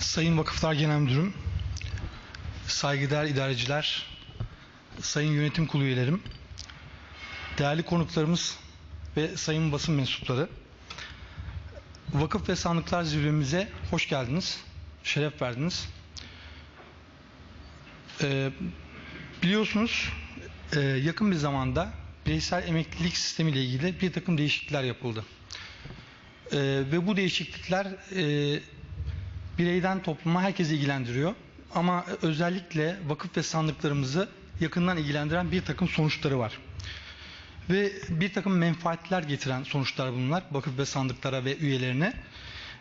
Sayın Vakıflar Genel Müdürüm, saygıdeğer idareciler, sayın yönetim kurulu üyelerim, değerli konuklarımız ve sayın basın mensupları, Vakıf ve Sandıklar Zirvemize hoş geldiniz, şeref verdiniz. Ee, biliyorsunuz e, yakın bir zamanda bireysel emeklilik sistemi ile ilgili bir takım değişiklikler yapıldı. Ee, ve bu değişiklikler e, bireyden topluma herkesi ilgilendiriyor. Ama özellikle vakıf ve sandıklarımızı yakından ilgilendiren bir takım sonuçları var. Ve bir takım menfaatler getiren sonuçlar bunlar vakıf ve sandıklara ve üyelerine.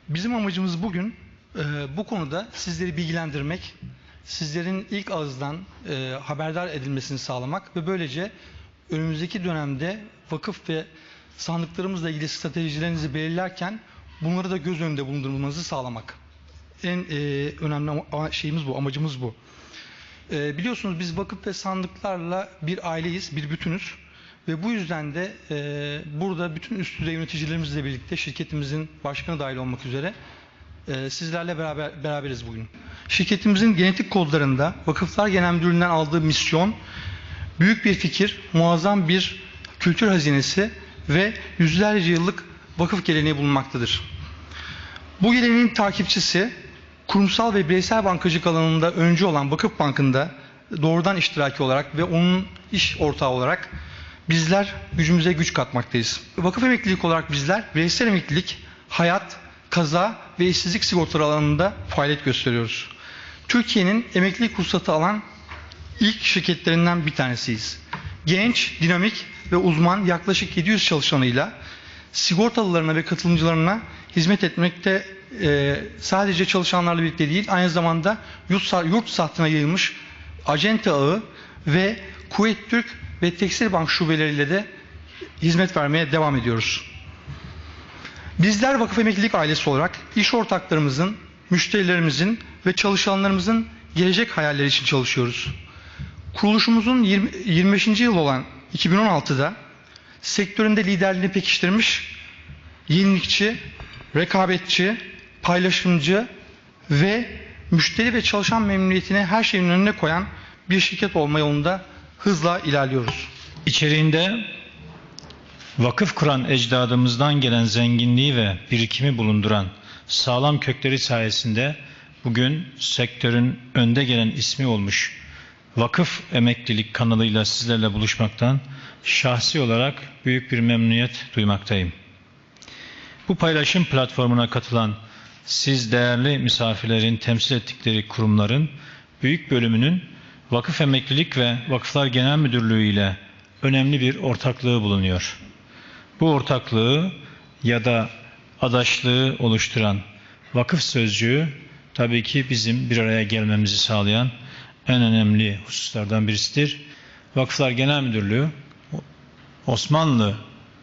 Bizim amacımız bugün e, bu konuda sizleri bilgilendirmek, sizlerin ilk ağızdan e, haberdar edilmesini sağlamak ve böylece önümüzdeki dönemde vakıf ve sandıklarımızla ilgili stratejilerinizi belirlerken bunları da göz önünde bulundurmanızı sağlamak. En e, önemli şeyimiz bu, amacımız bu. E, biliyorsunuz biz vakıf ve sandıklarla bir aileyiz, bir bütünüz. Ve bu yüzden de e, burada bütün üst düzey yöneticilerimizle birlikte şirketimizin başkanı dahil olmak üzere e, sizlerle beraber beraberiz bugün. Şirketimizin genetik kodlarında Vakıflar Genel Müdürlüğü'nden aldığı misyon büyük bir fikir, muazzam bir kültür hazinesi ve yüzlerce yıllık vakıf geleneği bulunmaktadır. Bu geleneğin takipçisi kurumsal ve bireysel bankacılık alanında öncü olan Vakıf Bankı'nda doğrudan iştiraki olarak ve onun iş ortağı olarak bizler gücümüze güç katmaktayız. Vakıf emeklilik olarak bizler bireysel emeklilik, hayat, kaza ve işsizlik sigortaları alanında faaliyet gösteriyoruz. Türkiye'nin emeklilik ruhsatı alan ilk şirketlerinden bir tanesiyiz. Genç, dinamik ve uzman yaklaşık 700 çalışanıyla sigortalılarına ve katılımcılarına hizmet etmekte e, sadece çalışanlarla birlikte değil, aynı zamanda yurt, yurt sahtına yayılmış acente ağı ve Kuveyt Türk ve Tekstil Bank şubeleriyle de hizmet vermeye devam ediyoruz. Bizler Vakıf Emeklilik ailesi olarak iş ortaklarımızın, müşterilerimizin ve çalışanlarımızın gelecek hayalleri için çalışıyoruz. Kuruluşumuzun 20 25. yıl olan 2016'da sektöründe liderliğini pekiştirmiş, yenilikçi, rekabetçi, paylaşımcı ve müşteri ve çalışan memnuniyetini her şeyin önüne koyan bir şirket olma yolunda hızla ilerliyoruz. İçeriğinde vakıf kuran ecdadımızdan gelen zenginliği ve birikimi bulunduran sağlam kökleri sayesinde bugün sektörün önde gelen ismi olmuş Vakıf Emeklilik kanalıyla sizlerle buluşmaktan şahsi olarak büyük bir memnuniyet duymaktayım. Bu paylaşım platformuna katılan siz değerli misafirlerin temsil ettikleri kurumların büyük bölümünün Vakıf Emeklilik ve Vakıflar Genel Müdürlüğü ile önemli bir ortaklığı bulunuyor. Bu ortaklığı ya da adaşlığı oluşturan vakıf sözcüğü tabii ki bizim bir araya gelmemizi sağlayan en önemli hususlardan birisidir. Vakıflar Genel Müdürlüğü Osmanlı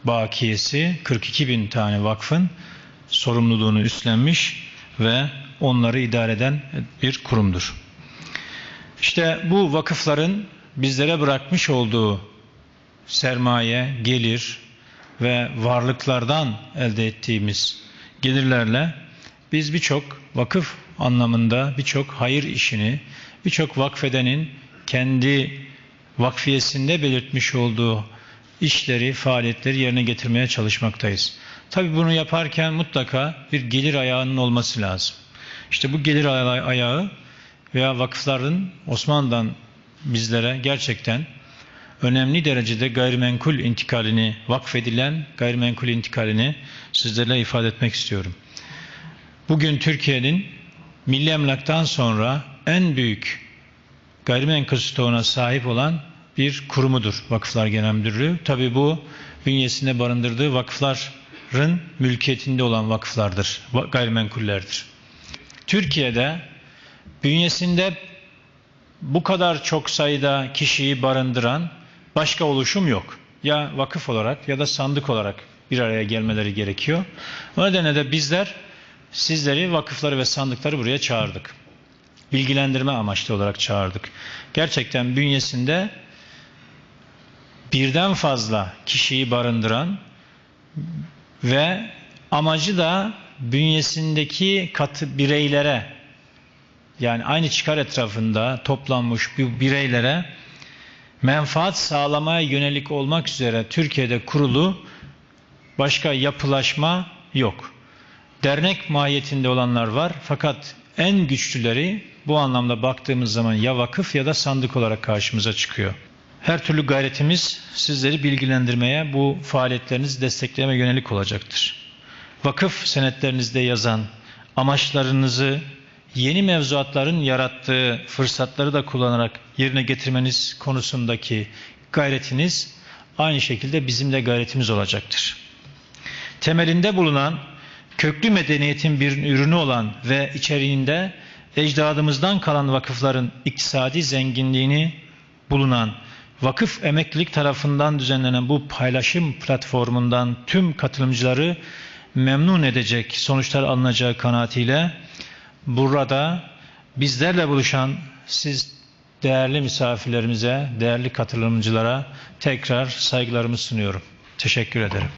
bakiyesi 42 bin tane vakfın sorumluluğunu üstlenmiş ve onları idare eden bir kurumdur. İşte bu vakıfların bizlere bırakmış olduğu sermaye, gelir ve varlıklardan elde ettiğimiz gelirlerle biz birçok vakıf anlamında birçok hayır işini, birçok vakfedenin kendi vakfiyesinde belirtmiş olduğu işleri, faaliyetleri yerine getirmeye çalışmaktayız. Tabi bunu yaparken mutlaka bir gelir ayağının olması lazım. İşte bu gelir aya- ayağı veya vakıfların Osmanlı'dan bizlere gerçekten önemli derecede gayrimenkul intikalini, vakfedilen gayrimenkul intikalini sizlerle ifade etmek istiyorum. Bugün Türkiye'nin milli emlaktan sonra en büyük gayrimenkul stoğuna sahip olan bir kurumudur Vakıflar Genel Müdürlüğü. Tabi bu bünyesinde barındırdığı vakıfların mülkiyetinde olan vakıflardır, va- gayrimenkullerdir. Türkiye'de bünyesinde bu kadar çok sayıda kişiyi barındıran başka oluşum yok. Ya vakıf olarak ya da sandık olarak bir araya gelmeleri gerekiyor. O nedenle de bizler sizleri vakıfları ve sandıkları buraya çağırdık. Bilgilendirme amaçlı olarak çağırdık. Gerçekten bünyesinde birden fazla kişiyi barındıran ve amacı da bünyesindeki katı bireylere yani aynı çıkar etrafında toplanmış bu bireylere menfaat sağlamaya yönelik olmak üzere Türkiye'de kurulu başka yapılaşma yok. Dernek mahiyetinde olanlar var fakat en güçlüleri bu anlamda baktığımız zaman ya vakıf ya da sandık olarak karşımıza çıkıyor. Her türlü gayretimiz sizleri bilgilendirmeye, bu faaliyetlerinizi desteklemeye yönelik olacaktır. Vakıf senetlerinizde yazan amaçlarınızı yeni mevzuatların yarattığı fırsatları da kullanarak yerine getirmeniz konusundaki gayretiniz aynı şekilde bizim de gayretimiz olacaktır. Temelinde bulunan köklü medeniyetin bir ürünü olan ve içeriğinde ecdadımızdan kalan vakıfların iktisadi zenginliğini bulunan vakıf emeklilik tarafından düzenlenen bu paylaşım platformundan tüm katılımcıları memnun edecek sonuçlar alınacağı kanaatiyle burada bizlerle buluşan siz değerli misafirlerimize, değerli katılımcılara tekrar saygılarımı sunuyorum. Teşekkür ederim.